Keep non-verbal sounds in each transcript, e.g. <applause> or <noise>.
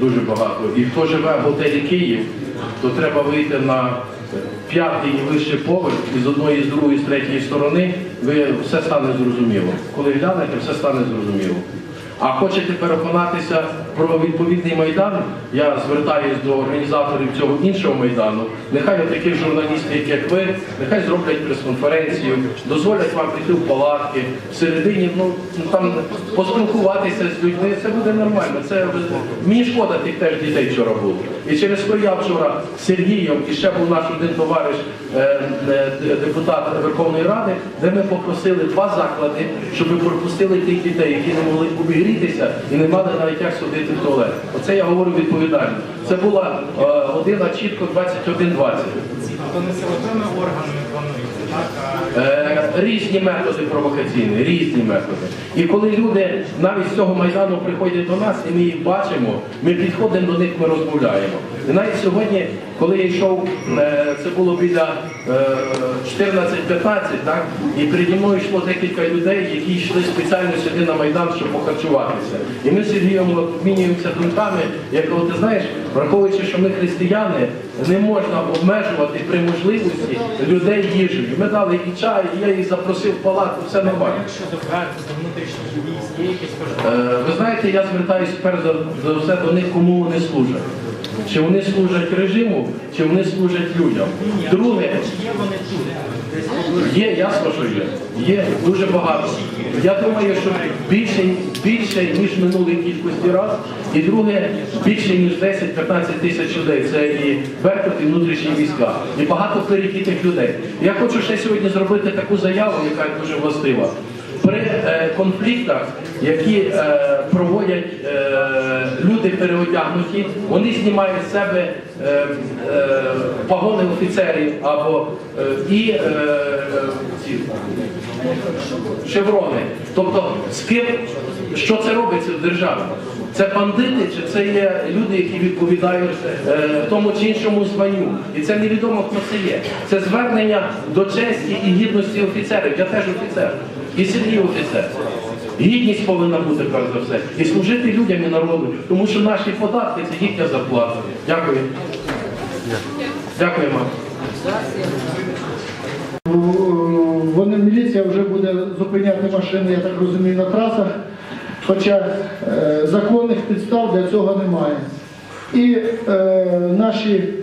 дуже багато. І хто живе в готелі Київ, то треба вийти на п'ятий і вищий поверх, і з одної, з другої, з третьої сторони, ви все стане зрозуміло. Коли глянете, все стане зрозуміло. А хочете переконатися про відповідний майдан? Я звертаюсь до організаторів цього іншого майдану. Нехай таких журналістів, як ви, нехай зроблять прес-конференцію, дозволять вам піти в палатки, всередині ну ну, там поспілкуватися з людьми. Це буде нормально. Це мені шкода тих теж дітей вчора було. І через то я вчора з Сергієм і ще був наш один товариш, е, е, депутат Верховної Ради, де ми попросили два заклади, щоб пропустили тих дітей, які не могли обігрітися і не мали навіть як сходити в туалет. Оце я говорю відповідально. Це була е, година чітко 21.20. То не силовими органами планується, так? Е, різні методи провокаційні, різні методи. І коли люди навіть з цього майдану приходять до нас, і ми їх бачимо, ми підходимо до них, ми розмовляємо. І навіть сьогодні, коли я йшов, е, це було біля е, 14-15, так, і переді мною йшло декілька людей, які йшли спеціально сюди на майдан, щоб похарчуватися. І ми з Сергієм обмінюємося думками, кажу, ти знаєш, враховуючи, що ми християни, не можна обмежувати при можливості людей їжею. Ми дали і чай, і я їх запросив в палату, все нормально. Е, Ви знаєте, я звертаюся перш за все до них, кому вони служать. Чи вони служать режиму, чи вони служать людям. Друге, є ясно, що є. Дуже багато. Я думаю, що більше, більше ніж минулої кількості раз. І друге, більше ніж 10-15 тисяч людей. Це і Беркут, і внутрішні війська. І багато перехідних людей. Я хочу ще сьогодні зробити таку заяву, яка дуже властива. При е, конфліктах, які е, проводять е, люди переодягнуті, вони знімають з себе е, погони офіцерів або і шеврони. Тобто з ким що це робиться в державі? Це бандити, чи це є люди, які відповідають е, тому чи іншому званню? І це невідомо, хто це є. Це звернення до честі і гідності офіцерів. Я теж офіцер. І Сергій офіцер. Гідність повинна бути перш за все. І служити людям і народу, тому що наші податки це їхня зарплата. Дякую. Дякую. Вони міліція вже буде зупиняти машини, я так розумію, на трасах, хоча е, законних підстав для цього немає. І е, наші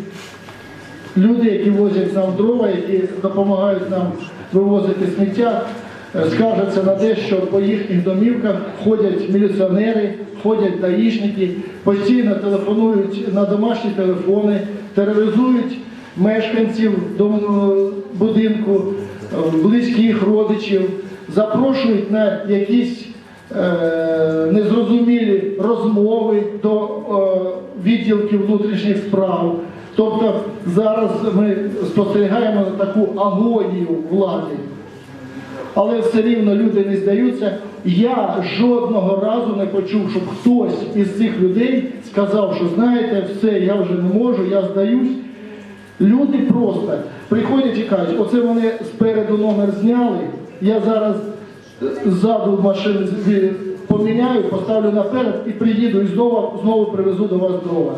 люди, які возять нам дрова, які допомагають нам вивозити сміття, скаржаться на те, що по їхніх домівках ходять міліціонери, ходять даїшники, постійно телефонують на домашні телефони, тероризують мешканців будинку, близьких родичів, запрошують на якісь е, незрозумілі розмови до е, відділків внутрішніх справ. Тобто зараз ми спостерігаємо таку агонію влади. Але все рівно люди не здаються. Я жодного разу не почув, щоб хтось із цих людей сказав, що знаєте, все, я вже не можу, я здаюсь. Люди просто приходять і кажуть, оце вони спереду номер зняли, я зараз е, ззаду машини поміняю, поставлю наперед і приїду і знову, знову привезу до вас дрова.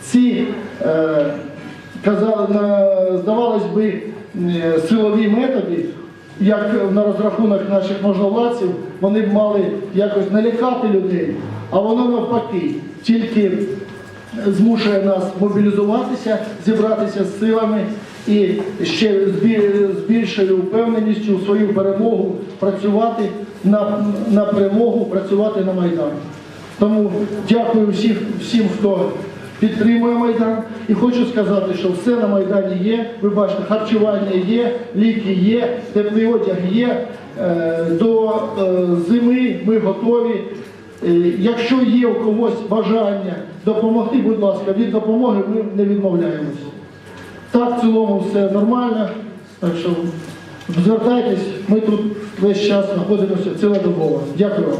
Ці е, казали, на, здавалось би, е, силові методи, як на розрахунок наших можновладців, вони б мали якось налякати людей, а воно навпаки, тільки змушує нас мобілізуватися, зібратися з силами і ще з більшою впевненістю в свою перемогу працювати на, на перемогу, працювати на Майдані. Тому дякую всіх, всім, хто підтримує Майдан. І хочу сказати, що все на Майдані є. Ви бачите, харчування є, ліки є, теплий одяг є. Е, До е, зими ми готові. Е, Якщо є у когось бажання допомогти, будь ласка, від допомоги ми не відмовляємося. Так, в цілому все нормально. Так що звертайтесь, ми тут весь час знаходимося цілодобово. Дякую вам.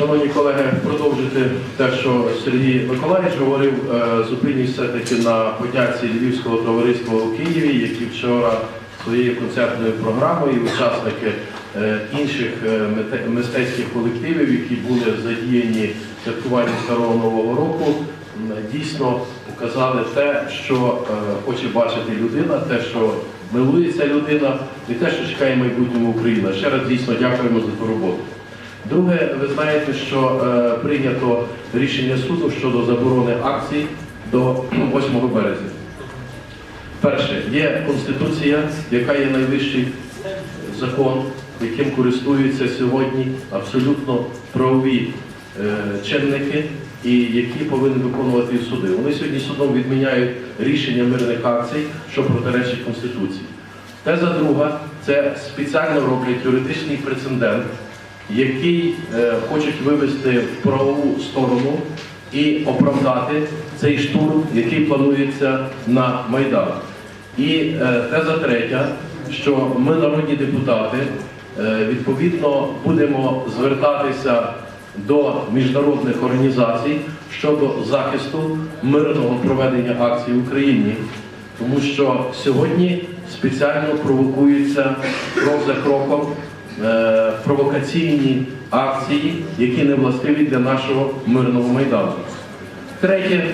Шановні колеги, продовжити те, що Сергій Миколаївич говорив, е, зупинюсь все-таки на подяці Львівського товариства у Києві, які вчора своєю концертною програмою, учасники е, інших е, мистецьких колективів, які були задіяні в святкуванні Старого Нового року, дійсно показали те, що хоче бачити людина, те, що милується людина, і те, що чекає майбутньому Україна. Ще раз дійсно дякуємо за ту роботу. Друге, ви знаєте, що е, прийнято рішення суду щодо заборони акцій до <clears throat> 8 березня. Перше, є Конституція, яка є найвищий закон, яким користуються сьогодні абсолютно правові е, чинники, і які повинні виконувати суди. Вони сьогодні судом відміняють рішення мирних акцій, що протиречить Конституції. Теза друга це спеціально роблять юридичний прецедент, який е, хочуть вивести в правову сторону і оправдати цей штурм, який планується на Майдан. І е, теза третя, що ми, народні депутати, е, відповідно будемо звертатися до міжнародних організацій щодо захисту мирного проведення акцій в Україні, тому що сьогодні спеціально провокуються крок за кроком провокаційні акції, які не властиві для нашого мирного майдану. Третє,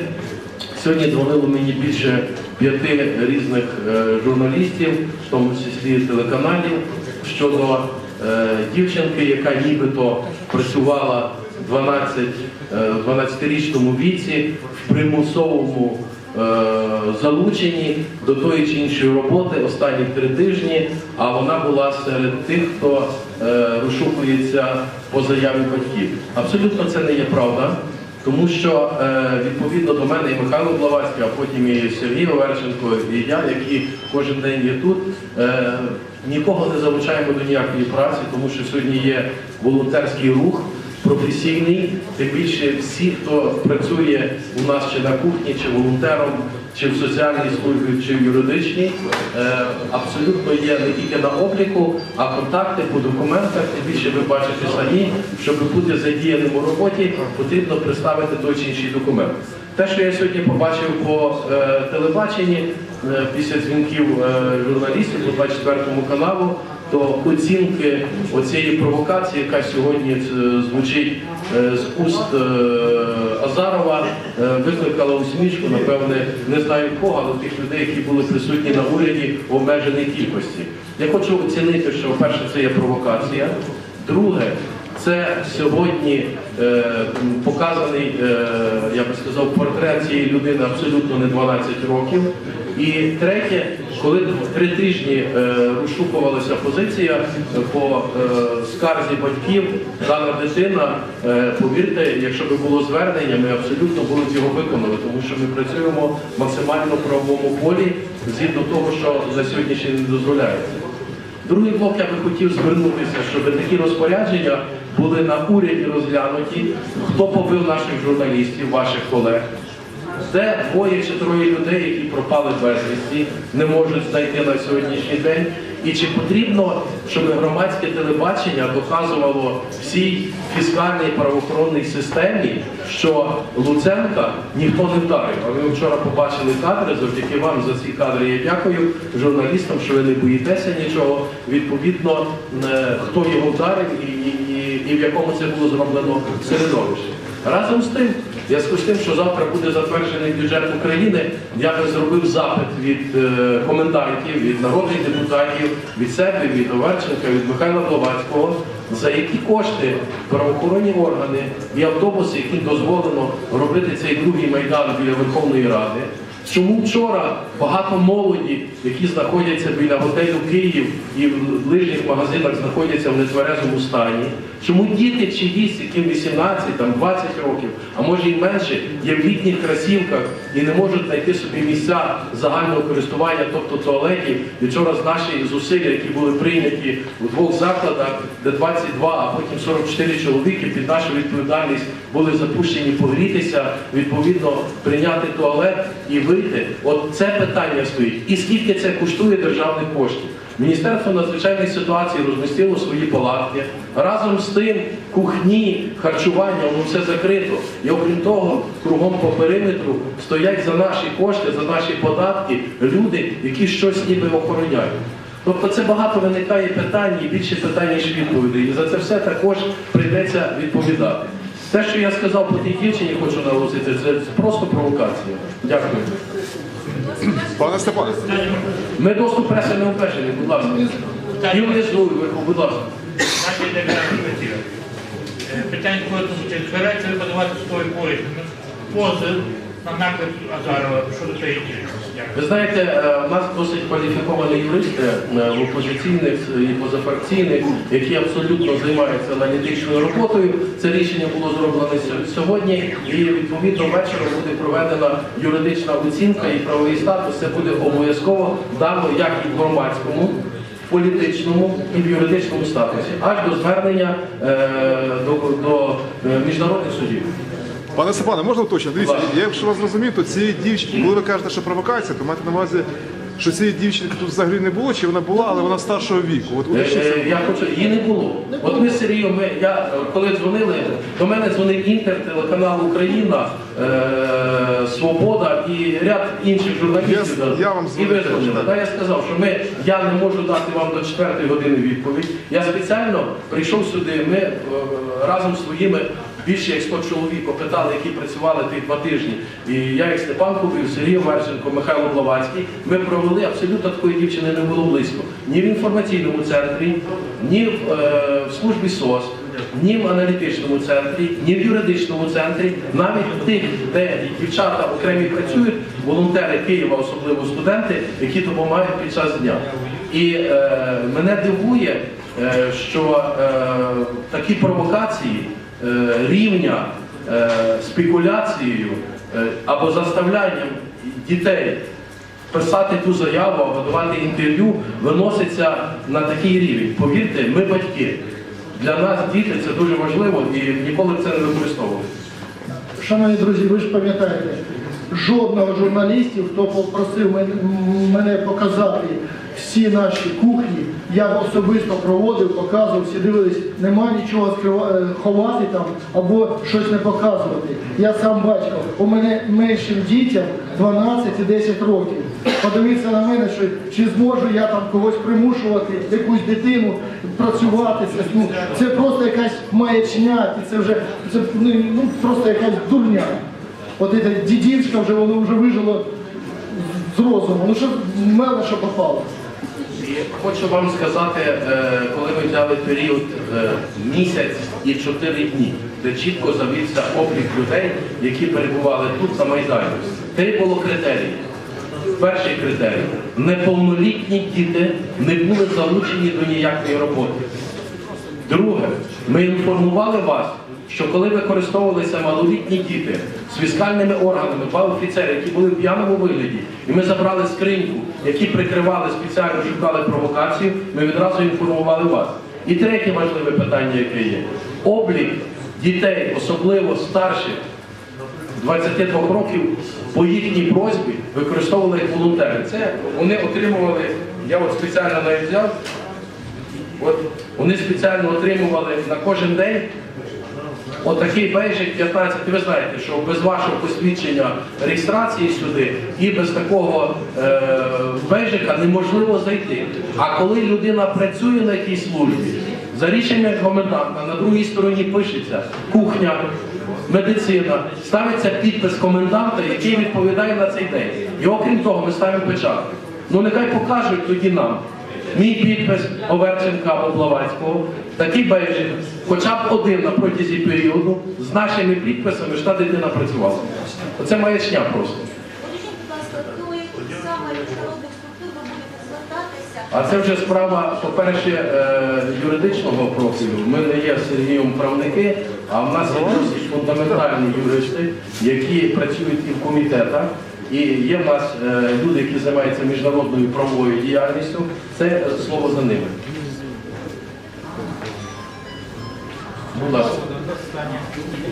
сьогодні дзвонило мені більше п'яти різних е, журналістів, в тому числі телеканалів, щодо е, дівчинки, яка нібито працювала 12, е, в 12-річному віці в примусовому е, залученні до тої чи іншої роботи останні три тижні, а вона була серед тих, хто е, розшукується по заяві батьків. Абсолютно це не є правда. Тому що е, відповідно до мене і Михайло Блаватський, а потім і Сергій Оверченко, і я, які кожен день є тут, е, нікого не залучаємо до ніякої праці, тому що сьогодні є волонтерський рух професійний, тим більше всі, хто працює у нас чи на кухні, чи волонтером, чи в соціальній службі, чи в юридичній, е, абсолютно є не тільки на обліку, а контакти по документах. Тим більше ви бачите самі, щоб бути задіяним у роботі, потрібно представити той чи інший документ. Те, що я сьогодні побачив по е, телебаченні е, після дзвінків е, журналістів по 24 каналу, то оцінки оцієї провокації, яка сьогодні е, звучить е, з уст е, Азарова, е, викликала усмішку, напевне, не знаю кого, але тих людей, які були присутні на уряді в обмеженій кількості. Я хочу оцінити, що перше це є провокація. Друге, це сьогодні показаний, е, я би сказав, портрет цієї людини абсолютно не 12 років. І третє, коли три тижні е, розшукувалася позиція по е, скарзі батьків, дана дитина, е, повірте, якщо б було звернення, ми абсолютно були б його виконали, тому що ми працюємо максимально в правовому полі згідно того, що за сьогоднішній не дозволяється. Другий блок я би хотів звернутися, щоб такі розпорядження були на уряді розглянуті, хто побив наших журналістів, ваших колег, де двоє чи троє людей, які пропали безвісті, не можуть знайти на сьогоднішній день. І чи потрібно, щоб громадське телебачення доказувало всій фіскальній правоохоронній системі, що Луценка ніхто не вдарив. А ви вчора побачили кадри, завдяки вам за ці кадри я дякую журналістам, що ви не боїтеся нічого. Відповідно, е, хто його вдарив і, і, в якому це було зроблено середовищі. Разом з тим, в зв'язку з тим, що завтра буде затверджений бюджет України, я би зробив запит від е, комендантів, від народних депутатів, від себе, від Оверченка, від Михайла Блаватського, за які кошти правоохоронні органи і автобуси, яким дозволено робити цей другий майдан біля Верховної Ради. Чому вчора багато молоді, які знаходяться біля готелю Київ і в ближніх магазинах знаходяться в нетверезому стані? Чому діти чиїсь, яким 18, там 20 років, а може й менше, є в літніх красівках і не можуть знайти собі місця загального користування, тобто туалетів? І вчора з наші зусилля, які були прийняті у двох закладах, де 22, а потім 44 чоловіки під нашу відповідальність були запущені погрітися, відповідно прийняти туалет і вийти. От це питання стоїть. І скільки це коштує державних коштів? Міністерство надзвичайних ситуацій розмістило свої палатки. Разом з тим кухні, харчування, воно все закрито. І окрім того, кругом по периметру стоять за наші кошти, за наші податки люди, які щось ніби охороняють. Тобто це багато виникає питань і більше питань, ніж відповідей. І за це все також прийдеться відповідати. Те, що я сказав по тій дівчині, хочу наголосити, це просто провокація. Дякую. Пане Степане, Ми доступ преси не обмежені, будь ласка. І внизу, і вверху, будь ласка. Е, Питання коли звучить, збирається ви подавати свої позов, позив на наклад Азарова щодо цієї діяльності. Ви знаєте, е, у нас досить кваліфіковані юристи е, в опозиційних і позафракційних, які абсолютно займаються аналітичною роботою. Це рішення було зроблено сьогодні, і відповідно вечором буде проведена юридична оцінка і правовий статус. Це буде обов'язково дано як і в громадському. в Політичному і в юридичному статусі, аж до звернення е, до, до міжнародних судів. Пане Степане, можна уточнити? Дивіться, я якщо вас зрозумів, то цієї дівчинки, коли ви кажете, що провокація, то маєте на увазі, що цієї дівчинки тут взагалі не було, чи вона була, але вона старшого віку. От Е, уточніть е. Я хочу, її не було. От ми з Сергієм, ми, я е, коли дзвонили, до мене дзвонив Інтер, телеканал Україна, е, Свобода і ряд інших журналістів. Я- я вам і дзвонив ви теж, дзвонили. так. Та я сказав, що ми, я не можу дати вам до четвертої години відповідь. Я спеціально прийшов сюди, ми е, разом з своїми більше як 100 чоловік опитали, які працювали ті два тижні. І я, як Степан Кубів, Сергій Верченко, Михайло Блавацький, ми провели абсолютно такої дівчини не було близько. Ні в інформаційному центрі, ні в, е, в службі СОС, ні в аналітичному центрі, ні в юридичному центрі, навіть тих, де дівчата окремі працюють, волонтери Києва, особливо студенти, які допомагають під час дня. І е, мене дивує, е, що е, такі провокації рівня е, спекуляцією е, або заставлянням дітей писати ту заяву або давати інтерв'ю виноситься на такий рівень. Повірте, ми батьки. Для нас діти це дуже важливо і ніколи це не використовували. Шановні друзі, ви ж пам'ятаєте, жодного журналістів, хто попросив мене показати всі наші кухні, я особисто проводив, показував, всі дивились, нема нічого е, ховати там або щось не показувати. Я сам батько, у мене меншим дітям 12 і 10 років. Подивіться на мене, що чи зможу я там когось примушувати, якусь дитину працювати. Це, ну, це просто якась маячня, і це вже це, ну, ну, просто якась дурня. От ця дідівська вже воно вже вижило з розуму. Ну що мене що попало? І хочу вам сказати, е, коли ми взяли період е, місяць і чотири дні, де чітко завівся облік людей, які перебували тут на Майдані. Три було критерії. Перший критерій неповнолітні діти не були залучені до ніякої роботи. Друге, ми інформували вас, що коли використовувалися малолітні діти з фіскальними органами, два офіцери, які були в п'яному вигляді, і ми забрали скриньку, які прикривали спеціально шукали провокацію, ми відразу інформували вас. І третє важливе питання, яке є: облік дітей, особливо старших 22 років, по їхній просьбі використовували як волонтери. Це вони отримували, я от спеціально навіть взяв. От вони спеціально отримували на кожен день отакий бейджик 15. Ви знаєте, що без вашого посвідчення реєстрації сюди і без такого е, бейджика неможливо зайти. А коли людина працює на якійсь службі, за рішенням коменданта на другій стороні пишеться кухня, медицина, ставиться підпис коменданта, який відповідає на цей день. І окрім того, ми ставимо печатку. Ну нехай покажуть тоді нам. Мій підпис Оверченка або Блавацького, такий бейджик, хоча б один на протязі періоду з нашими підписами, що та дитина працювала. Оце маячня просто. Скажіть, будь ласка, до яких саме міжнародних структур ви будете звертатися? А це вже справа, по-перше, е, юридичного профілю. Ми не є з Сергієм правники, а в нас є досить фундаментальні юристи, які працюють і в комітетах. І є в нас е, люди, які займаються міжнародною правовою діяльністю. Це слово за ними. Будь ласка.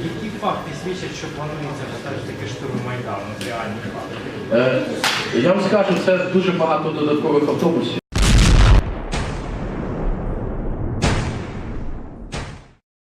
Які факти свідчать, що планується таки штурм Майдану? Реальні факти. Е, Я вам скажу, це дуже багато додаткових автобусів.